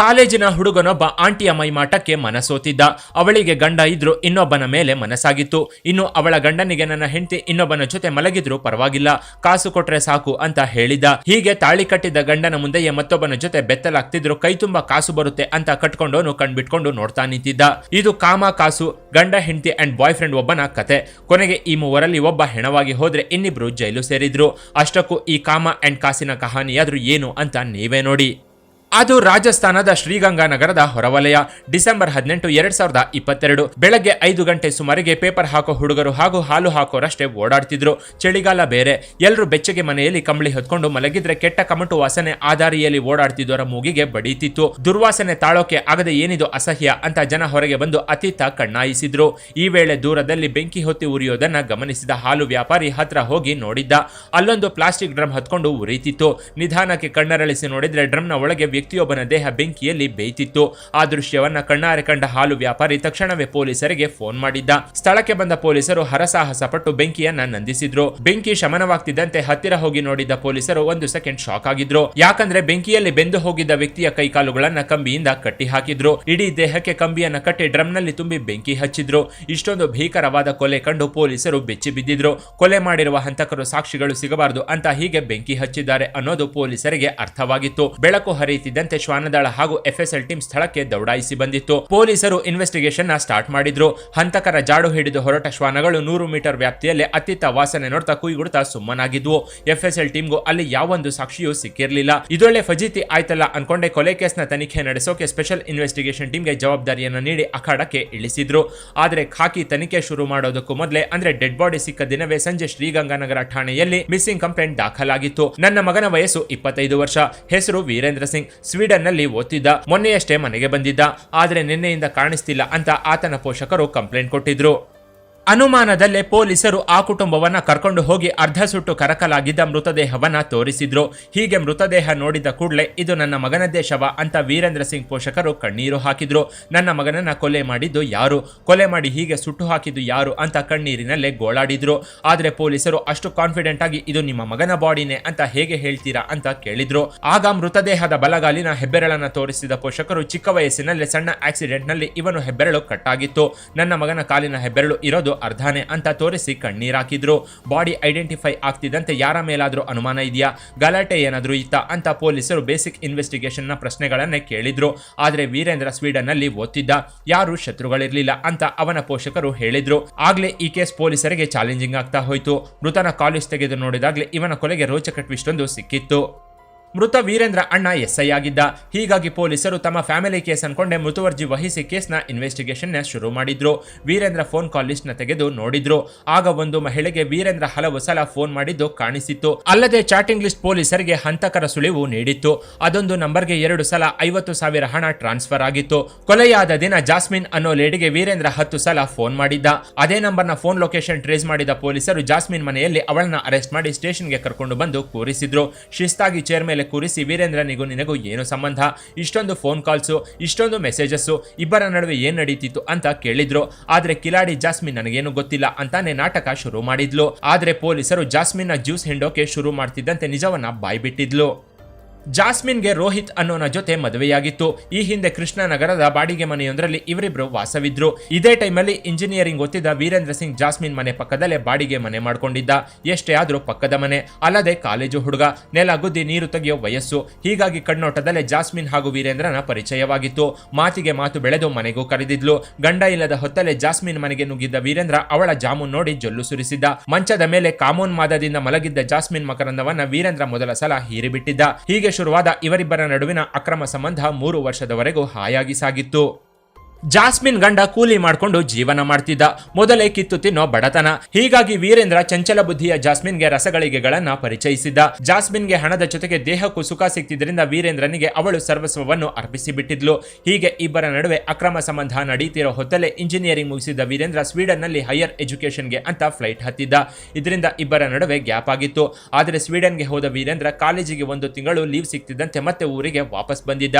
ಕಾಲೇಜಿನ ಹುಡುಗನೊಬ್ಬ ಆಂಟಿಯ ಮೈಮಾಟಕ್ಕೆ ಮನಸೋತಿದ್ದ. ಅವಳಿಗೆ ಗಂಡ ಇದ್ರು ಇನ್ನೊಬ್ಬನ ಮೇಲೆ ಮನಸ್ಸಾಗಿತ್ತು. ಇನ್ನು ಅವಳ ಗಂಡನಿಗೆ ನನ್ನ ಹೆಂಡತಿ ಇನ್ನೊಬ್ಬನ ಜೊತೆ ಮಲಗಿದ್ರು ಪರವಾಗಿಲ್ಲ. ಕಾಸು ಕೊಟ್ರೆ ಸಾಕು ಅಂತ ಹೇಳಿದ್ದ ಹೀಗೆ ತಾಳಿ ಕಟ್ಟಿದ್ದ ಗಂಡನ ಮುಂದೆಯೇ ಮತ್ತೊಬ್ಬನ ಜೊತೆ ಬೆತ್ತಲಾಗ್ತಿದ್ರು ಕೈ ತುಂಬಾ ಕಾಸು ಬರುತ್ತೆ ಅಂತ ಕಟ್ಕೊಂಡು ಕಣ್ಬಿಟ್ಕೊಂಡು ನೋಡ್ತಾ ನಿಂತಿದ್ದ. ಇದು ಕಾಮ ಕಾಸು, ಗಂಡ ಹೆಂಡತಿ ಅಂಡ್ ಬಾಯ್ ಫ್ರೆಂಡ್ ಒಬ್ಬನ ಕತೆ. ಕೊನೆಗೆ ಈ ಮೂವರಲ್ಲಿ ಒಬ್ಬ ಹೆಣವಾಗಿ ಹೋದ್ರೆ ಇನ್ನಿಬ್ರು ಜೈಲು ಸೇರಿದ್ರು. ಅಷ್ಟಕ್ಕೂ ಈ ಕಾಮ ಅಂಡ್ ಕಾಸಿನ ಕಹಾನಿಯಾದ್ರೂ ಏನು ಅಂತ ನೀವೇ ನೋಡಿ. ಅದು ರಾಜಸ್ಥಾನದ ಶ್ರೀಗಂಗಾನಗರದ ಹೊರವಲಯ. ಡಿಸೆಂಬರ್ ಹದಿನೆಂಟು, ಎರಡ್ ಸಾವಿರದ ಇಪ್ಪತ್ತೆರಡು. ಬೆಳಗ್ಗೆ ಐದು ಗಂಟೆ ಸುಮಾರಿಗೆ ಪೇಪರ್ ಹಾಕೋ ಹುಡುಗರು ಹಾಗೂ ಹಾಲು ಹಾಕೋರಷ್ಟೇ ಓಡಾಡ್ತಿದ್ರು. ಚಳಿಗಾಲ ಬೇರೆ. ಎಲ್ಲರೂ ಬೆಚ್ಚಗೆ ಮನೆಯಲ್ಲಿ ಕಂಬಳಿ ಹೊತ್ಕೊಂಡು ಮಲಗಿದ್ರೆ ಕೆಟ್ಟ ಕಮಟು ವಾಸನೆ ಆ ದಾರಿಯಲ್ಲಿ ಓಡಾಡ್ತಿದ್ದವರ ಮೂಗಿಗೆ ಬಡೀತಿತ್ತು. ದುರ್ವಾಸನೆ ತಾಳೋಕೆ ಆಗದೆ ಏನಿದು ಅಸಹ್ಯ ಅಂತ ಜನ ಹೊರಗೆ ಬಂದು ಅತೀತ ಕಣ್ಣಾಯಿಸಿದ್ರು. ಈ ವೇಳೆ ದೂರದಲ್ಲಿ ಬೆಂಕಿ ಹೊತ್ತಿ ಉರಿಯೋದನ್ನ ಗಮನಿಸಿದ ಹಾಲು ವ್ಯಾಪಾರಿ ಹತ್ರ ಹೋಗಿ ನೋಡಿದ್ದ. ಅಲ್ಲೊಂದು ಪ್ಲಾಸ್ಟಿಕ್ ಡ್ರಮ್ ಹತ್ಕೊಂಡು ಉರಿತಿತ್ತು. ನಿಧಾನಕ್ಕೆ ಕಣ್ಣರಳಿಸಿ ನೋಡಿದ್ರೆ ಡ್ರಮ್ನ ಒಳಗೆ ವ್ಯಕ್ತಿಯೊಬ್ಬನ ದೇಹ ಬೆಂಕಿಯಲ್ಲಿ ಬೇಯ್ತಿತ್ತು. ಆ ದೃಶ್ಯವನ್ನ ಕಣ್ಣಾರೆ ಕಂಡ ಹಾಲು ವ್ಯಾಪಾರಿ ತಕ್ಷಣವೇ ಪೊಲೀಸರಿಗೆ ಫೋನ್ ಮಾಡಿದ್ದ. ಸ್ಥಳಕ್ಕೆ ಬಂದ ಪೊಲೀಸರು ಹರಸಾಹಸ ಪಟ್ಟು ಬೆಂಕಿಯನ್ನ ನಂದಿಸಿದ್ರು. ಬೆಂಕಿ ಶಮನವಾಗ್ತಿದ್ದಂತೆ ಹತ್ತಿರ ಹೋಗಿ ನೋಡಿದ್ದ ಪೊಲೀಸರು ಒಂದು ಸೆಕೆಂಡ್ ಶಾಕ್ ಆಗಿದ್ರು. ಯಾಕಂದ್ರೆ ಬೆಂಕಿಯಲ್ಲಿ ಬೆಂದು ಹೋಗಿದ್ದ ವ್ಯಕ್ತಿಯ ಕೈಕಾಲುಗಳನ್ನ ಕಂಬಿಯಿಂದ ಕಟ್ಟಿ ಹಾಕಿದ್ರು. ಇಡೀ ದೇಹಕ್ಕೆ ಕಂಬಿಯನ್ನ ಕಟ್ಟಿ ಡ್ರಮ್ನಲ್ಲಿ ತುಂಬಿ ಬೆಂಕಿ ಹಚ್ಚಿದ್ರು. ಇಷ್ಟೊಂದು ಭೀಕರವಾದ ಕೊಲೆ ಕಂಡು ಪೊಲೀಸರು ಬೆಚ್ಚಿ ಬಿದ್ದಿದ್ರು. ಕೊಲೆ ಮಾಡಿರುವ ಹಂತಕರು ಸಾಕ್ಷಿಗಳು ಸಿಗಬಾರದು ಅಂತ ಹೀಗೆ ಬೆಂಕಿ ಹಚ್ಚಿದ್ದಾರೆ ಅನ್ನೋದು ಪೊಲೀಸರಿಗೆ ಅರ್ಥವಾಗಿತ್ತು. ಬೆಳಕು ಹರಿಯುತ್ತಿದ್ದಂತೆ ಶ್ವಾನದಳ ಹಾಗೂ ಎಫ್ಎಸ್ಎಲ್ ಟೀಮ್ ಸ್ಥಳಕ್ಕೆ ದೌಡಾಯಿಸಿ ಬಂದಿತ್ತು. ಪೊಲೀಸರು ಇನ್ವೆಸ್ಟಿಗೇಷನ್ನ ಸ್ಟಾರ್ಟ್ ಮಾಡಿದ್ರು. ಹಂತಕರ ಜಾಡು ಹಿಡಿದು ಹೊರಟ ಶ್ವಾನಗಳು ನೂರು ಮೀಟರ್ ವ್ಯಾಪ್ತಿಯಲ್ಲಿ ಅತ್ತಿತ್ತ ವಾಸನೆ ನೋಡ್ತಾ ಕುಯ್ಗುಡ್ತಾ ಸುಮ್ಮನಾಗಿದ್ವು. ಎಫ್ಎಸ್ಎಲ್ ಟೀಮ್ಗೂ ಅಲ್ಲಿ ಯಾವೊಂದು ಸಾಕ್ಷಿಯೂ ಸಿಕ್ಕಿರಲಿಲ್ಲ. ಇದೊಳ್ಳೆ ಫಜೀತಿ ಆಯ್ತಲ್ಲ ಅನ್ಕೊಂಡೆ ಕೊಲೆ ಕೇಸ್ನ ತನಿಖೆ ನಡೆಸೋಕೆ ಸ್ಪೆಷಲ್ ಇನ್ವೆಸ್ಟಿಗೇಷನ್ ಟೀಮ್ಗೆ ಜವಾಬ್ದಾರಿಯನ್ನು ನೀಡಿ ಅಖಾಡಕ್ಕೆ ಇಳಿಸಿದ್ರು. ಆದರೆ ಖಾಕಿ ತನಿಖೆ ಶುರು ಮಾಡೋದಕ್ಕೂ ಮೊದಲೇ ಅಂದ್ರೆ ಡೆಡ್ ಬಾಡಿ ಸಿಕ್ಕ ದಿನವೇ ಸಂಜೆ ಶ್ರೀಗಂಗಾನಗರ ಠಾಣೆಯಲ್ಲಿ ಮಿಸ್ಸಿಂಗ್ ಕಂಪ್ಲೇಂಟ್ ದಾಖಲಾಗಿತ್ತು. ನನ್ನ ಮಗನ ವಯಸ್ಸು ಇಪ್ಪತ್ತೈದು ವರ್ಷ. ಹೆಸರು ವೀರೇಂದ್ರ ಸಿಂಗ್. ಸ್ವೀಡನ್ನಲ್ಲಿ ಓದ್ತಿದ್ದ ಮೊನ್ನೆಯಷ್ಟೇ ಮನೆಗೆ ಬಂದಿದ್ದ ಆದರೆ ನಿನ್ನೆಯಿಂದ ಕಾಣಿಸ್ತಿಲ್ಲ ಅಂತ ಆತನ ಪೋಷಕರು ಕಂಪ್ಲೇಂಟ್ ಕೊಟ್ಟಿದ್ರು. ಅನುಮಾನದಲ್ಲೇ ಪೊಲೀಸರು ಆ ಕುಟುಂಬವನ್ನ ಕರ್ಕೊಂಡು ಹೋಗಿ ಅರ್ಧ ಸುಟ್ಟು ಕರಕಲಾಗಿದ್ದ ಮೃತದೇಹವನ್ನ ತೋರಿಸಿದ್ರು. ಹೀಗೆ ಮೃತದೇಹ ನೋಡಿದ ಕೂಡಲೇ, ಇದು ನನ್ನ ಮಗನದ್ದೇ ಶವ ಅಂತ ವೀರೇಂದ್ರ ಸಿಂಗ್ ಪೋಷಕರು ಕಣ್ಣೀರು ಹಾಕಿದ್ರು. ನನ್ನ ಮಗನನ್ನ ಕೊಲೆ ಮಾಡಿದ್ದು ಯಾರು? ಕೊಲೆ ಮಾಡಿ ಹೀಗೆ ಸುಟ್ಟು ಹಾಕಿದ್ದು ಯಾರು? ಅಂತ ಕಣ್ಣೀರಿನಲ್ಲೇ ಗೋಳಾಡಿದ್ರು. ಆದ್ರೆ ಪೊಲೀಸರು ಅಷ್ಟು ಕಾನ್ಫಿಡೆಂಟ್ ಆಗಿ, ಇದು ನಿಮ್ಮ ಮಗನ ಬಾಡಿನೇ ಅಂತ ಹೇಗೆ ಹೇಳ್ತೀರಾ? ಅಂತ ಕೇಳಿದ್ರು. ಆಗ ಮೃತದೇಹದ ಬಲಗಾಲಿನ ಹೆಬ್ಬೆರಳನ್ನ ತೋರಿಸಿದ ಪೋಷಕರು ಚಿಕ್ಕ ವಯಸ್ಸಿನಲ್ಲಿ ಸಣ್ಣ ಆಕ್ಸಿಡೆಂಟ್ನಲ್ಲಿ ಇವನು ಹೆಬ್ಬೆರಳು ಕಟ್ಟಾಗಿತ್ತು. ನನ್ನ ಮಗನ ಕಾಲಿನ ಹೆಬ್ಬೆರಳು ಇರೋದು ಅರ್ಧಾನೆ ಅಂತ ತೋರಿಸಿ ಕಣ್ಣೀರಾಕಿದ್ರು ಬಾಡಿ ಐಡೆಂಟಿಫೈ ಆಗ್ತಿದ್ದಂತೆ ಯಾರ ಮೇಲಾದರೂ ಅನುಮಾನ ಇದೆಯಾ? ಗಲಾಟೆ ಏನಾದರೂ ಇತ್ತ ಅಂತ ಪೊಲೀಸರು ಬೇಸಿಕ್ ಇನ್ವೆಸ್ಟಿಗೇಷನ್ನ ಪ್ರಶ್ನೆಗಳನ್ನೇ ಕೇಳಿದ್ರು. ಆದರೆ ವೀರೇಂದ್ರ ಸ್ವೀಡನ್ನಲ್ಲಿ ಓದ್ತಿದ್ದ, ಯಾರು ಶತ್ರುಗಳಿರಲಿಲ್ಲ ಅಂತ ಅವನ ಪೋಷಕರು ಹೇಳಿದ್ರು. ಆಗ್ಲೇ ಈ ಕೇಸ್ ಪೊಲೀಸರಿಗೆ ಚಾಲೆಂಜಿಂಗ್ ಆಗ್ತಾ ಹೋಯಿತು. ಮೃತನ ಕಾಲೇಜ್ ತೆಗೆದು ನೋಡಿದಾಗಲೇ ಇವನ ಕೊಲೆಗೆ ರೋಚಕ ಟ್ವಿಸ್ಟ್ ಒಂದು ಸಿಕ್ಕಿತ್ತು. ಮೃತ ವೀರೇಂದ್ರ ಅಣ್ಣ ಎಸ್ಐ ಆಗಿದ್ದ. ಹೀಗಾಗಿ ಪೊಲೀಸರು ತಮ್ಮ ಫ್ಯಾಮಿಲಿ ಕೇಸ್ ಅನ್ಕೊಂಡೆ ಮೃತುವರ್ಜಿ ವಹಿಸಿ ಕೇಸ್ನ ಇನ್ವೆಸ್ಟಿಗೇಷನ್ ಶುರು ಮಾಡಿದ್ರು. ವೀರೇಂದ್ರ ಫೋನ್ ಕಾಲ್ನ ತೆಗೆದು ನೋಡಿದ್ರು. ಆಗ ಒಂದು ಮಹಿಳೆಗೆ ವೀರೇಂದ್ರ ಹಲವು ಸಲ ಫೋನ್ ಮಾಡಿದ್ದು ಕಾಣಿಸಿತ್ತು. ಅಲ್ಲದೆ ಚಾಟಿಂಗ್ ಲಿಸ್ಟ್ ಪೊಲೀಸರಿಗೆ ಹಂತಕರ ಸುಳಿವು ನೀಡಿತ್ತು. ಅದೊಂದು ನಂಬರ್ಗೆ ಎರಡು ಸಲ ಐವತ್ತು ಸಾವಿರ ಹಣ ಟ್ರಾನ್ಸ್ಫರ್ ಆಗಿತ್ತು. ಕೊಲೆಯಾದ ದಿನ ಜಾಸ್ಮಿನ್ ಅನ್ನೋ ಲೇಡಿಗೆ ವೀರೇಂದ್ರ ಹತ್ತು ಸಲ ಫೋನ್ ಮಾಡಿದ್ದ. ಅದೇ ನಂಬರ್ನ ಫೋನ್ ಲೊಕೇಶನ್ ಟ್ರೇಸ್ ಮಾಡಿದ ಪೊಲೀಸರು ಜಾಸ್ಮಿನ್ ಮನೆಯಲ್ಲಿ ಅವಳನ್ನ ಅರೆಸ್ಟ್ ಮಾಡಿ ಸ್ಟೇಷನ್ಗೆ ಕರ್ಕೊಂಡು ಬಂದು ಕೂರಿಸಿದ್ರು. ಶಿಸ್ತಾಗಿ ಚೇರ್ ಮೇಲೆ ಕೂರಿಸಿ ವೀರೇಂದ್ರನಿಗೂ ನಿನಗೂ ಏನು ಸಂಬಂಧ? ಇಷ್ಟೊಂದು ಫೋನ್ ಕಾಲ್ಸು ಇಷ್ಟೊಂದು ಮೆಸೇಜಸ್ಸು ಇಬ್ಬರ ನಡುವೆ ಏನು ನಡೀತಿತ್ತು ಅಂತ ಕೇಳಿದ್ರು. ಆದ್ರೆ ಕಿಲಾಡಿ ಜಾಸ್ಮಿನ್ ನನಗೇನು ಗೊತ್ತಿಲ್ಲ ಅಂತಾನೆ ನಾಟಕ ಶುರು ಮಾಡಿದ್ಲು. ಆದ್ರೆ ಪೊಲೀಸರು ಜಾಸ್ಮಿನ್ನ ಜ್ಯೂಸ್ ಹಿಂಡೋಕೆ ಶುರು ಮಾಡ್ತಿದ್ದಂತೆ ನಿಜವನ್ನ ಬಾಯ್ಬಿಟ್ಟಿದ್ಲು. ಜಾಸ್ಮಿನ್ಗೆ ರೋಹಿತ್ ಅನ್ನೋನ ಜೊತೆ ಮದುವೆಯಾಗಿತ್ತು. ಈ ಹಿಂದೆ ಕೃಷ್ಣನಗರದ ಬಾಡಿಗೆ ಮನೆಯೊಂದರಲ್ಲಿ ಇವರಿಬ್ರು ವಾಸವಿದ್ರು. ಇದೇ ಟೈಮಲ್ಲಿ ಇಂಜಿನಿಯರಿಂಗ್ ಓದಿದ ವೀರೇಂದ್ರ ಸಿಂಗ್ ಜಾಸ್ಮಿನ್ ಮನೆ ಪಕ್ಕದಲ್ಲೇ ಬಾಡಿಗೆ ಮನೆ ಮಾಡ್ಕೊಂಡಿದ್ದ. ಎಷ್ಟೇ ಆದ್ರೂ ಪಕ್ಕದ ಮನೆ, ಅಲ್ಲದೆ ಕಾಲೇಜು ಹುಡುಗ, ನೆಲ ಗುದ್ದಿ ನೀರು ತೆಗೆಯೋ ವಯಸ್ಸು. ಹೀಗಾಗಿ ಕಣ್ಣೋಟದಲ್ಲೇ ಜಾಸ್ಮಿನ್ ಹಾಗೂ ವೀರೇಂದ್ರನ ಪರಿಚಯವಾಗಿತ್ತು. ಮಾತಿಗೆ ಮಾತು ಬೆಳೆದು ಮನೆಗೂ ಕರೆದಿದ್ಲು. ಗಂಡ ಇಲ್ಲದ ಹೊತ್ತಲೇ ಜಾಸ್ಮಿನ್ ಮನೆಗೆ ನುಗ್ಗಿದ್ದ ವೀರೇಂದ್ರ ಅವಳ ಜಾಮೂನ್ ನೋಡಿ ಜೊಲ್ಲು ಸುರಿಸಿದ್ದ. ಮಂಚದ ಮೇಲೆ ಕಾಮೋನ್ ಮಾದದಿಂದ ಮಲಗಿದ್ದ ಜಾಸ್ಮಿನ್ ಮಕರಂದವನ್ನ ವೀರೇಂದ್ರ ಮೊದಲ ಸಲ ಹೀರಿಬಿಟ್ಟಿದ್ದ. ಹೀಗೆ ಶುರುವಾದ ಇವರಿಬ್ಬರ ನಡುವಿನ ಅಕ್ರಮ ಸಂಬಂಧ ಮೂರು ವರ್ಷದವರೆಗೂ ಹಾಯಾಗಿ ಸಾಗಿತ್ತು. ಜಾಸ್ಮಿನ್ ಗಂಡ ಕೂಲಿ ಮಾಡ್ಕೊಂಡು ಜೀವನ ಮಾಡ್ತಿದ್ದ. ಮೊದಲೇ ಕಿತ್ತು ತಿನ್ನೋ ಬಡತನ. ಹೀಗಾಗಿ ವೀರೇಂದ್ರ ಚಂಚಲ ಬುದ್ಧಿಯ ಜಾಸ್ಮಿನ್ಗೆ ರಸಗಳಿಗೆಗಳನ್ನ ಪರಿಚಯಿಸಿದ್ದ. ಜಾಸ್ಮಿನ್ಗೆ ಹಣದ ಜೊತೆಗೆ ದೇಹಕ್ಕೂ ಸುಖ ಸಿಕ್ತಿದ್ರಿಂದ ವೀರೇಂದ್ರನಿಗೆ ಅವಳು ಸರ್ವಸ್ವವನ್ನು ಅರ್ಪಿಸಿಬಿಟ್ಟಿದ್ಲು ಹೀಗೆ ಇಬ್ಬರ ನಡುವೆ ಅಕ್ರಮ ಸಂಬಂಧ ನಡೀತಿರೋ ಹೊತ್ತಲೇ ಇಂಜಿನಿಯರಿಂಗ್ ಮುಗಿಸಿದ ವೀರೇಂದ್ರ ಸ್ವೀಡನ್ನಲ್ಲಿ ಹೈಯರ್ ಎಜುಕೇಷನ್ಗೆ ಅಂತ ಫ್ಲೈಟ್ ಹತ್ತಿದ್ದ. ಇದರಿಂದ ಇಬ್ಬರ ನಡುವೆ ಗ್ಯಾಪ್ ಆಗಿತ್ತು. ಆದರೆ ಸ್ವೀಡನ್ಗೆ ಹೋದ ವೀರೇಂದ್ರ ಕಾಲೇಜಿಗೆ ಒಂದು ತಿಂಗಳು ಲೀವ್ ಸಿಕ್ತಿದ್ದಂತೆ ಮತ್ತೆ ಊರಿಗೆ ವಾಪಸ್ ಬಂದಿದ್ದ.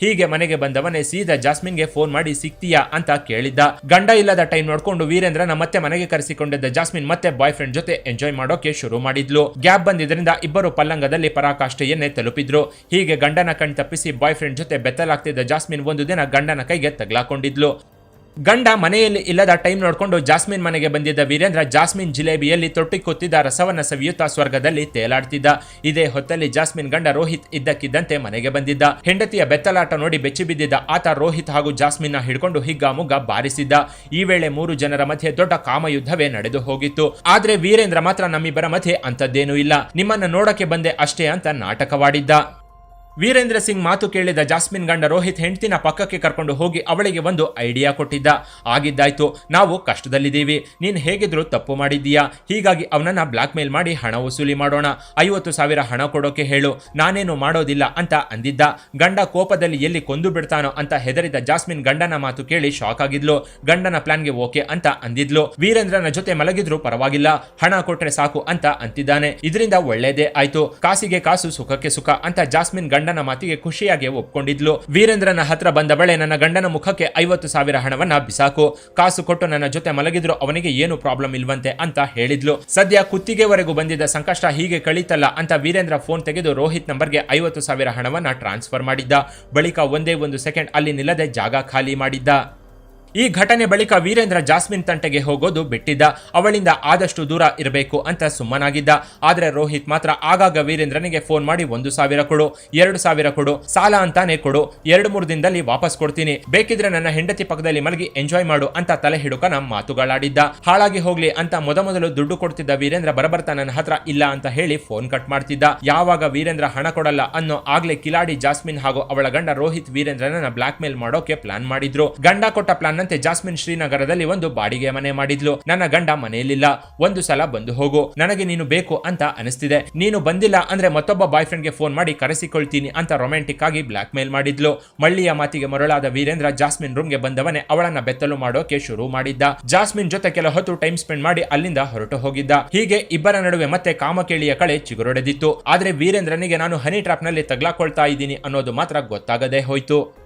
ಹೀಗೆ ಮನೆಗೆ ಬಂದವನೇ ಸೀದಾ ಜಾಸ್ಮಿನ್ಗೆ ಫೋನ್ ಮಾಡಿ ಸಿಗ್ತೀಯಾ ಅಂತ ಕೇಳಿದ್ದ. ಗಂಡ ಇಲ್ಲದ ಟೈಮ್ ನೋಡ್ಕೊಂಡು ವೀರೇಂದ್ರನ ಮತ್ತೆ ಮನೆಗೆ ಕರೆಸಿಕೊಂಡಿದ್ದ ಜಾಸ್ಮಿನ್ ಮತ್ತೆ ಬಾಯ್ ಫ್ರೆಂಡ್ ಜೊತೆ ಎಂಜಾಯ್ ಮಾಡೋಕೆ ಶುರು ಮಾಡಿದ್ಲು. ಗ್ಯಾಪ್ ಬಂದಿದ್ರಿಂದ ಇಬ್ಬರು ಪಲ್ಲಂಗದಲ್ಲಿ ಪರಾಕಾಷ್ಠೆಯನ್ನೇ ತಲುಪಿದ್ರು. ಹೀಗೆ ಗಂಡನ ಕಣ್ ತಪ್ಪಿಸಿ ಬಾಯ್ ಫ್ರೆಂಡ್ ಜೊತೆ ಬೆತ್ತಲಾಗ್ತಿದ್ದ ಜಾಸ್ಮಿನ್ ಒಂದು ದಿನ ಗಂಡನ ಕೈಗೆ ತಗ್ಲಾಕೊಂಡಿದ್ಲು. ಗಂಡ ಮನೆಯಲ್ಲಿ ಇಲ್ಲದ ಟೈಮ್ ನೋಡ್ಕೊಂಡು ಜಾಸ್ಮಿನ್ ಮನೆಗೆ ಬಂದಿದ್ದ ವೀರೇಂದ್ರ ಜಾಸ್ಮಿನ್ ಜಿಲೇಬಿಯಲ್ಲಿ ತೊಟ್ಟಿ ಕೂತಿದ್ದ ರಸವನ್ನ ಸವಿಯುತ್ತಾ ಸ್ವರ್ಗದಲ್ಲಿ ತೇಲಾಡ್ತಿದ್ದ. ಇದೇ ಹೊತ್ತಲ್ಲಿ ಜಾಸ್ಮಿನ್ ಗಂಡ ರೋಹಿತ್ ಇದ್ದಕ್ಕಿದ್ದಂತೆ ಮನೆಗೆ ಬಂದಿದ್ದ. ಹೆಂಡತಿಯ ಬೆತ್ತಲಾಟ ನೋಡಿ ಬೆಚ್ಚಿ ಬಿದ್ದಿದ್ದ ಆತ ರೋಹಿತ್ ಹಾಗೂ ಜಾಸ್ಮಿನ್ನ ಹಿಡ್ಕೊಂಡು ಹಿಗ್ಗಾಮುಗ್ಗ ಬಾರಿಸಿದ್ದ. ಈ ವೇಳೆ ಮೂರು ಜನರ ಮಧ್ಯೆ ದೊಡ್ಡ ಕಾಮಯುದ್ಧವೇ ನಡೆದು ಹೋಗಿತ್ತು. ಆದ್ರೆ ವೀರೇಂದ್ರ ಮಾತ್ರ ನಮ್ಮಿಬ್ಬರ ಮಧ್ಯೆ ಅಂಥದ್ದೇನೂ ಇಲ್ಲ. ನಿಮ್ಮನ್ನ ನೋಡಕ್ಕೆ ಬಂದೆ ಅಷ್ಟೇ ಅಂತ ನಾಟಕವಾಡಿದ್ದ. ವೀರೇಂದ್ರ ಸಿಂಗ್ ಮಾತು ಕೇಳಿದ ಜಾಸ್ಮಿನ್ ಗಂಡ ರೋಹಿತ್ ಹೆಂಡ್ತಿನ ಪಕ್ಕಕ್ಕೆ ಕರ್ಕೊಂಡು ಹೋಗಿ ಅವಳಿಗೆ ಒಂದು ಐಡಿಯಾ ಕೊಟ್ಟಿದ್ದ. ಆಗಿದ್ದಾಯ್ತು. ನಾವು ಕಷ್ಟದಲ್ಲಿದ್ದೀವಿ. ನೀನ್ ಹೇಗಿದ್ರು ತಪ್ಪು ಮಾಡಿದ್ದೀಯಾ? ಹೀಗಾಗಿ ಅವನನ್ನ ಬ್ಲಾಕ್ ಮೇಲ್ ಮಾಡಿ ಹಣ ವಸೂಲಿ ಮಾಡೋಣ. ಐವತ್ತು ಸಾವಿರ ಹಣ ಕೊಡೋಕೆ ಹೇಳು. ನಾನೇನು ಮಾಡೋದಿಲ್ಲ ಅಂತ ಅಂದಿದ್ದ. ಗಂಡ ಕೋಪದಲ್ಲಿ ಎಲ್ಲಿ ಕೊಂದು ಬಿಡ್ತಾನೋ ಅಂತ ಹೆದರಿದ ಜಾಸ್ಮಿನ್ ಗಂಡನ ಮಾತು ಕೇಳಿ ಶಾಕ್ ಆಗಿದ್ಲು. ಗಂಡನ ಪ್ಲಾನ್ಗೆ ಓಕೆ ಅಂತ ಅಂದಿದ್ಲು. ವೀರೇಂದ್ರನ ಜೊತೆ ಮಲಗಿದ್ರು ಪರವಾಗಿಲ್ಲ. ಹಣ ಕೊಟ್ರೆ ಸಾಕು ಅಂತ ಅಂತಿದ್ದಾನೆ. ಇದರಿಂದ ಒಳ್ಳೇದೇ ಆಯ್ತು. ಕಾಸಿಗೆ ಕಾಸು ಸುಖಕ್ಕೆ ಸುಖ ಅಂತ ಜಾಸ್ಮಿನ್ ಗಂಡನ ಮಾತಿಗೆ ಖುಷಿಯಾಗಿ ಒಪ್ಕೊಂಡಿದ್ಲು. ವೀರೇಂದ್ರನ ಹತ್ರ ಬಂದ ಬಳೆ ನನ್ನ ಗಂಡನ ಮುಖಕ್ಕೆ ಐವತ್ತು ಸಾವಿರ ಹಣವನ್ನ ಬಿಸಾಕು. ಕಾಸು ಕೊಟ್ಟು ನನ್ನ ಜೊತೆ ಮಲಗಿದ್ರು ಅವನಿಗೆ ಏನು ಪ್ರಾಬ್ಲಮ್ ಇಲ್ವಂತೆ ಅಂತ ಹೇಳಿದ್ಲು. ಸದ್ಯ ಕುತ್ತಿಗೆವರೆಗೂ ಬಂದಿದ್ದ ಸಂಕಷ್ಟ ಹೀಗೆ ಕಳೀತಲ್ಲ ಅಂತ ವೀರೇಂದ್ರ ಫೋನ್ ತೆಗೆದು ರೋಹಿತ್ ನಂಬರ್ಗೆ ಐವತ್ತು ಸಾವಿರ ಹಣವನ್ನ ಟ್ರಾನ್ಸ್ಫರ್ ಮಾಡಿದ್ದ. ಬಳಿಕ ಒಂದೇ ಒಂದು ಸೆಕೆಂಡ್ ಅಲ್ಲಿ ನಿಲ್ಲದೆ ಜಾಗ ಖಾಲಿ ಮಾಡಿದ್ದ. ಈ ಘಟನೆ ಬಳಿಕ ವೀರೇಂದ್ರ ಜಾಸ್ಮಿನ್ ತಂಟೆಗೆ ಹೋಗೋದು ಬಿಟ್ಟಿದ್ದ. ಅವಳಿಂದ ಆದಷ್ಟು ದೂರ ಇರಬೇಕು ಅಂತ ಸುಮ್ಮನಾಗಿದ್ದ. ಆದರೆ ರೋಹಿತ್ ಮಾತ್ರ ಆಗಾಗ ವೀರೇಂದ್ರನಿಗೆ ಫೋನ್ ಮಾಡಿ ಒಂದು ಸಾವಿರ ಕೊಡು, ಎರಡು ಸಾವಿರ ಕೊಡು, ಸಾಲ ಅಂತಾನೆ ಕೊಡು, ಎರಡು ಮೂರು ದಿನದಲ್ಲಿ ವಾಪಸ್ ಕೊಡ್ತೀನಿ. ಬೇಕಿದ್ರೆ ನನ್ನ ಹೆಂಡತಿ ಪಕ್ಕದಲ್ಲಿ ಮಲಗಿ ಎಂಜಾಯ್ ಮಾಡು ಅಂತ ತಲೆ ಹಿಡುಕನ ಮಾತುಗಳಾಡಿದ್ದ. ಹಾಳಾಗಿ ಹೋಗ್ಲಿ ಅಂತ ಮೊದಮೊದಲು ದುಡ್ಡು ಕೊಡ್ತಿದ್ದ ವೀರೇಂದ್ರ ಬರಬರ್ತಾ ನನ್ನ ಹತ್ರ ಇಲ್ಲ ಅಂತ ಹೇಳಿ ಫೋನ್ ಕಟ್ ಮಾಡ್ತಿದ್ದ. ಯಾವಾಗ ವೀರೇಂದ್ರ ಹಣ ಕೊಡಲ್ಲ ಅನ್ನೋ ಆಗ್ಲೇ ಕಿಲಾಡಿ ಜಾಸ್ಮಿನ್ ಹಾಗೂ ಅವಳ ಗಂಡ ರೋಹಿತ್ ವೀರೇಂದ್ರನನ್ನ ಬ್ಲಾಕ್ ಮೇಲ್ ಮಾಡೋಕೆ ಪ್ಲಾನ್ ಮಾಡಿದ್ರು. ಗಂಡ ಕೊಟ್ಟ ಪ್ಲಾನ್ ನಂತೆ ಜಾಸ್ಮಿನ್ ಶ್ರೀನಗರದಲ್ಲಿ ಒಂದು ಬಾಡಿಗೆ ಮನೆ ಮಾಡಿದ್ಲು. ನನ್ನ ಗಂಡ ಮನೆಯಲ್ಲಿಲ್ಲ. ಒಂದು ಸಲ ಬಂದು ಹೋಗು. ನನಗೆ ನೀನು ಬೇಕು ಅಂತ ಅನಿಸ್ತಿದೆ. ನೀನು ಬಂದಿಲ್ಲ ಅಂದ್ರೆ ಮತ್ತೊಬ್ಬ ಬಾಯ್ ಫ್ರೆಂಡ್ಗೆ ಫೋನ್ ಮಾಡಿ ಕರೆಸಿಕೊಳ್ತೀನಿ ಅಂತ ರೊಮ್ಯಾಂಟಿಕ್ ಆಗಿ ಬ್ಲಾಕ್ ಮೇಲ್ ಮಾಡಿದ್ಲು. ಮಳ್ಳಿಯ ಮಾತಿಗೆ ಮರಳಾದ ವೀರೇಂದ್ರ ಜಾಸ್ಮಿನ್ ರೂಮ್ಗೆ ಬಂದವನೇ ಅವಳನ್ನ ಬೆತ್ತಲು ಮಾಡೋಕೆ ಶುರು ಮಾಡಿದ್ದ. ಜಾಸ್ಮಿನ್ ಜೊತೆ ಕೆಲ ಹೊತ್ತು ಟೈಮ್ ಸ್ಪೆಂಡ್ ಮಾಡಿ ಅಲ್ಲಿಂದ ಹೊರಟು ಹೋಗಿದ್ದ. ಹೀಗೆ ಇಬ್ಬರ ನಡುವೆ ಮತ್ತೆ ಕಾಮಕೇಳಿಯ ಕಳೆ ಚಿಗುರೊಡೆದಿತ್ತು. ಆದ್ರೆ ವೀರೇಂದ್ರನಿಗೆ ನಾನು ಹನಿ ಟ್ರಾಪ್ನಲ್ಲಿ ತಗ್ಲಾಕೊಳ್ತಾ ಇದ್ದೀನಿ ಅನ್ನೋದು ಮಾತ್ರ ಗೊತ್ತಾಗದೆ ಹೋಯ್ತು.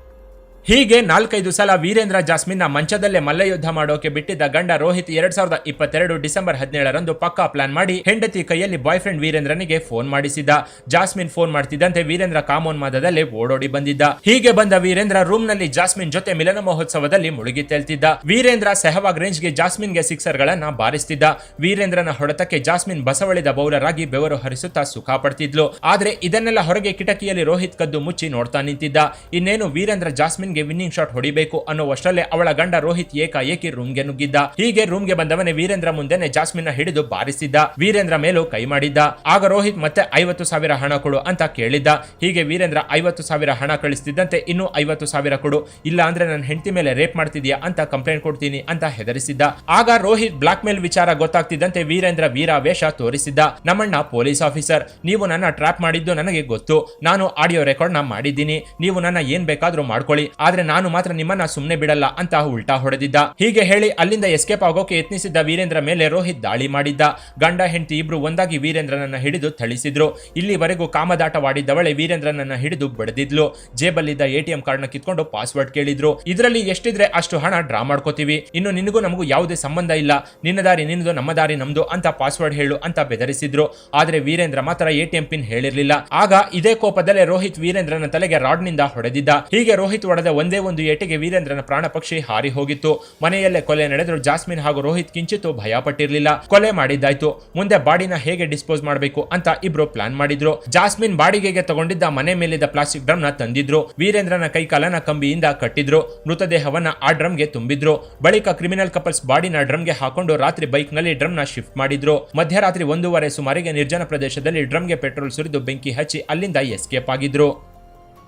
ಹೀಗೆ ನಾಲ್ಕೈದು ಸಲ ವೀರೇಂದ್ರ ಜಾಸ್ಮಿನ್ನ ಮಂಚದಲ್ಲೇ ಮಲ್ಲಯುದ್ಧ ಮಾಡೋಕೆ ಬಿಟ್ಟಿದ್ದ ಗಂಡ ರೋಹಿತ್ ಎರಡ್ ಸಾವಿರದ ಇಪ್ಪತ್ತೆರಡು ಡಿಸೆಂಬರ್ ಹದಿನೇಳರಂದು ಪಕ್ಕಾ ಪ್ಲಾನ್ ಮಾಡಿ ಹೆಂಡತಿ ಕೈಯಲ್ಲಿ ಬಾಯ್ ಫ್ರೆಂಡ್ ವೀರೇಂದ್ರನಿಗೆ ಫೋನ್ ಮಾಡಿಸಿದ್ದ. ಜಾಸ್ಮಿನ್ ಫೋನ್ ಮಾಡ್ತಿದ್ದಂತೆ ವೀರೇಂದ್ರ ಕಾಮೋನ್ ಮಾದದಲ್ಲಿ ಓಡೋಡಿ ಬಂದಿದ್ದ. ಹೀಗೆ ಬಂದ ವೀರೇಂದ್ರ ರೂಮ್ನಲ್ಲಿ ಜಾಸ್ಮಿನ್ ಜೊತೆ ಮಿಲನ ಮಹೋತ್ಸವದಲ್ಲಿ ಮುಳುಗಿ ತೇಲ್ತಿದ್ದ. ವೀರೇಂದ್ರ ಸೆಹವಾಗ್ ರೇಂಜ್ಗೆ ಜಾಸ್ಮಿನ್ಗೆ ಸಿಕ್ಸರ್ ಗಳನ್ನ ಬಾರಿಸ್ತಿದ್ದ. ವೀರೇಂದ್ರನ ಹೊಡೆತಕ್ಕೆ ಜಾಸ್ಮಿನ್ ಬಸವಳಿದ ಬೌಲರ್ ಆಗಿ ಬೆವರು ಹರಿಸುತ್ತಾ ಸುಖ ಪಡ್ತಿದ್ಲು. ಆದ್ರೆ ಇದನ್ನೆಲ್ಲ ಹೊರಗೆ ಕಿಟಕಿಯಲ್ಲಿ ರೋಹಿತ್ ಕದ್ದು ಮುಚ್ಚಿ ನೋಡ್ತಾ ನಿಂತಿದ್ದ. ಇನ್ನೇನು ವೀರೇಂದ್ರ ಜಾಸ್ಮಿನ್ಗೆ ವಿನ್ನಿಂಗ್ ಶಾಟ್ ಹೊಡಿಬೇಕು ಅನ್ನುವಷ್ಟರಲ್ಲೇ ಅವಳ ಗಂಡ ರೋಹಿತ್ ಏಕಾಏಕಿ ರೂಮ್ಗೆ ನುಗ್ಗಿದ್ದ. ಹೀಗೆ ರೂಮ್ಗೆ ಬಂದವನೇ ವೀರೇಂದ್ರ ಮುಂದೆನೆ ಜಾಸ್ಮಿನ್ ಹಿಡಿದು ಬಾರಿಸಿದ್ದ. ವೀರೇಂದ್ರ ಮೇಲೂ ಕೈ ಮಾಡಿದ್ದ. ಆಗ ರೋಹಿತ್ ಮತ್ತೆ ಐವತ್ತು ಸಾವಿರ ಹಣ ಕೊಡು ಅಂತ ಕೇಳಿದ್ದ. ಹೀಗೆ ವೀರೇಂದ್ರ ಐವತ್ತು ಸಾವಿರ ಹಣ ಕಳಿಸ್ತಿದ್ದಂತೆ ಇನ್ನೂ ಐವತ್ತು ಸಾವಿರ ಕೊಡು. ಇಲ್ಲ ಅಂದ್ರೆ ನನ್ನ ಹೆಂಡತಿ ಮೇಲೆ ರೇಪ್ ಮಾಡ್ತಿದ್ಯಾ ಅಂತ ಕಂಪ್ಲೇಂಟ್ ಕೊಡ್ತೀನಿ ಅಂತ ಹೆದರಿಸಿದ್ದ. ಆಗ ರೋಹಿತ್ ಬ್ಲಾಕ್ ಮೇಲ್ ವಿಚಾರ ಗೊತ್ತಾಗ್ತಿದ್ದಂತೆ ವೀರೇಂದ್ರ ವೀರಾವೇಶ ತೋರಿಸಿದ್ದ. ನಮ್ಮಣ್ಣ ಪೊಲೀಸ್ ಆಫೀಸರ್ ನೀವು ನನ್ನ ಟ್ರ್ಯಾಪ್ ಮಾಡಿದ್ದು ನನಗೆ ಗೊತ್ತು. ನಾನು ಆಡಿಯೋ ರೆಕಾರ್ಡ್ನ ಮಾಡಿದ್ದೀನಿ. ನೀವು ನನ್ನ ಏನ್ ಬೇಕಾದ್ರೂ ಮಾಡ್ಕೊಳ್ಳಿ. ಆದ್ರೆ ನಾನು ಮಾತ್ರ ನಿಮ್ಮನ್ನ ಸುಮ್ಮನೆ ಬಿಡಲ್ಲ ಅಂತ ಉಲ್ಟಾ ಹೊಡೆದಿದ್ದ. ಹೀಗೆ ಹೇಳಿ ಅಲ್ಲಿಂದ ಎಸ್ಕೇಪ್ ಆಗೋಕೆ ಯತ್ನಿಸಿದ್ದ ವೀರೇಂದ್ರ ಮೇಲೆ ರೋಹಿತ್ ದಾಳಿ ಮಾಡಿದ್ದ. ಗಂಡ, ಹೆಂಡತಿ ಇಬ್ರು ಒಂದಾಗಿ ವೀರೇಂದ್ರನನ್ನ ಹಿಡಿದು ಥಳಿಸಿದ್ರು. ಇಲ್ಲಿವರೆಗೂ ಕಾಮದಾಟವಾಡಿದ್ದವಳೆ ವೀರೇಂದ್ರನನ್ನ ಹಿಡಿದು ಬಡದಿದ್ಲು. ಜೇಬಲ್ಲಿದ್ದ ಎಟಿಎಂ ಕಾರ್ಡ್ನ ಕಿತ್ಕೊಂಡು ಪಾಸ್ವರ್ಡ್ ಕೇಳಿದ್ರು. ಇದರಲ್ಲಿ ಎಷ್ಟಿದ್ರೆ ಅಷ್ಟು ಹಣ ಡ್ರಾ ಮಾಡ್ಕೋತೀವಿ. ಇನ್ನು ನಿನಗೂ ನಮಗೂ ಯಾವುದೇ ಸಂಬಂಧ ಇಲ್ಲ. ನಿನ್ನ ದಾರಿ ನಿನ್ನದು, ನಮ್ಮ ದಾರಿ ನಮ್ದು ಅಂತ ಪಾಸ್ವರ್ಡ್ ಹೇಳು ಅಂತ ಬೆದರಿಸಿದ್ರು. ಆದ್ರೆ ವೀರೇಂದ್ರ ಮಾತ್ರ ಎಟಿಎಂ ಪಿನ್ ಹೇಳಿರ್ಲಿಲ್ಲ. ಆಗ ಇದೇ ಕೋಪದಲ್ಲೇ ರೋಹಿತ್ ವೀರೇಂದ್ರನ ತಲೆಗೆ ರಾಡ್ನಿಂದ ಹೊಡೆದಿದ್ದ. ಹೀಗೆ ರೋಹಿತ್ ಒಂದೇ ಒಂದು ಏಟಿಗೆ ವೀರೇಂದ್ರನ ಪ್ರಾಣ ಪಕ್ಷಿ ಹಾರಿ ಹೋಗಿತ್ತು. ಮನೆಯಲ್ಲೇ ಕೊಲೆ ನಡೆದ್ರು ಜಾಸ್ಮಿನ್ ಹಾಗೂ ರೋಹಿತ್ ಕಿಂಚಿತ್ತು ಭಯ ಪಟ್ಟಿರ್ಲಿಲ್ಲ ಕೊಲೆ ಮಾಡಿದ್ದಾಯ್ತು. ಮುಂದೆ ಬಾಡಿನ ಹೇಗೆ ಡಿಸ್ಪೋಸ್ ಮಾಡಬೇಕು ಅಂತ ಇಬ್ರು ಪ್ಲಾನ್ ಮಾಡಿದ್ರು. ಜಾಸ್ಮಿನ್ ಬಾಡಿಗೆಗೆ ತಗೊಂಡಿದ್ದ ಮನೆ ಮೇಲಿದ್ದ ಪ್ಲಾಸ್ಟಿಕ್ ಡ್ರಮ್ನ ತಂದಿದ್ರು. ವೀರೇಂದ್ರನ ಕೈಕಾಲನ ಕಂಬಿಯಿಂದ ಕಟ್ಟಿದ್ರು. ಮೃತದೇಹವನ್ನ ಆ ಡ್ರಮ್ಗೆ ತುಂಬಿದ್ರು. ಬಳಿಕ ಕ್ರಿಮಿನಲ್ ಕಪಲ್ಸ್ ಬಾಡಿನ ಡ್ರಮ್ಗೆ ಹಾಕೊಂಡು ರಾತ್ರಿ ಬೈಕ್ನಲ್ಲಿ ಡ್ರಮ್ನ ಶಿಫ್ಟ್ ಮಾಡಿದ್ರು. ಮಧ್ಯರಾತ್ರಿ ಒಂದೂವರೆ ಸುಮಾರಿಗೆ ನಿರ್ಜನ ಪ್ರದೇಶದಲ್ಲಿ ಡ್ರಮ್ಗೆ ಪೆಟ್ರೋಲ್ ಸುರಿದು ಬೆಂಕಿ ಹಚ್ಚಿ ಅಲ್ಲಿಂದ ಎಸ್ಕೇಪ್ ಆಗಿದ್ರು.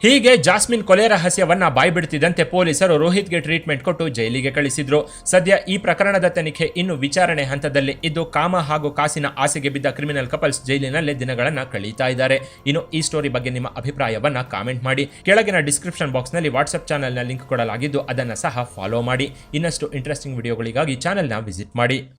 ಹೀಗೆ ಜಾಸ್ಮಿನ್ ಕೊಲೆ ರಹಸ್ಯವನ್ನ ಬಾಯ್ಬಿಡ್ತಿದ್ದಂತೆ ಪೊಲೀಸರು ರೋಹಿತ್ಗೆ ಟ್ರೀಟ್ಮೆಂಟ್ ಕೊಟ್ಟು ಜೈಲಿಗೆ ಕಳಿಸಿದ್ರು. ಸದ್ಯ ಈ ಪ್ರಕರಣದ ತನಿಖೆ ಇನ್ನು ವಿಚಾರಣೆ ಹಂತದಲ್ಲಿ ಇದ್ದು ಕಾಮ ಹಾಗೂ ಕಾಸಿನ ಆಸೆಗೆ ಬಿದ್ದ ಕ್ರಿಮಿನಲ್ ಕಪಲ್ಸ್ ಜೈಲಿನಲ್ಲೇ ದಿನಗಳನ್ನು ಕಳೀತಾ ಇದ್ದಾರೆ. ಇನ್ನು ಈ ಸ್ಟೋರಿ ಬಗ್ಗೆ ನಿಮ್ಮ ಅಭಿಪ್ರಾಯವನ್ನ ಕಾಮೆಂಟ್ ಮಾಡಿ. ಕೆಳಗಿನ ಡಿಸ್ಕ್ರಿಪ್ಷನ್ ಬಾಕ್ಸ್ನಲ್ಲಿ ವಾಟ್ಸ್ಆಪ್ ಚಾನಲ್ನ ಲಿಂಕ್ ಕೊಡಲಾಗಿದ್ದು ಅದನ್ನು ಸಹ ಫಾಲೋ ಮಾಡಿ. ಇನ್ನಷ್ಟು ಇಂಟ್ರೆಸ್ಟಿಂಗ್ ವಿಡಿಯೋಗಳಿಗಾಗಿ ಚಾನಲ್ನ ವಿಸಿಟ್ ಮಾಡಿ.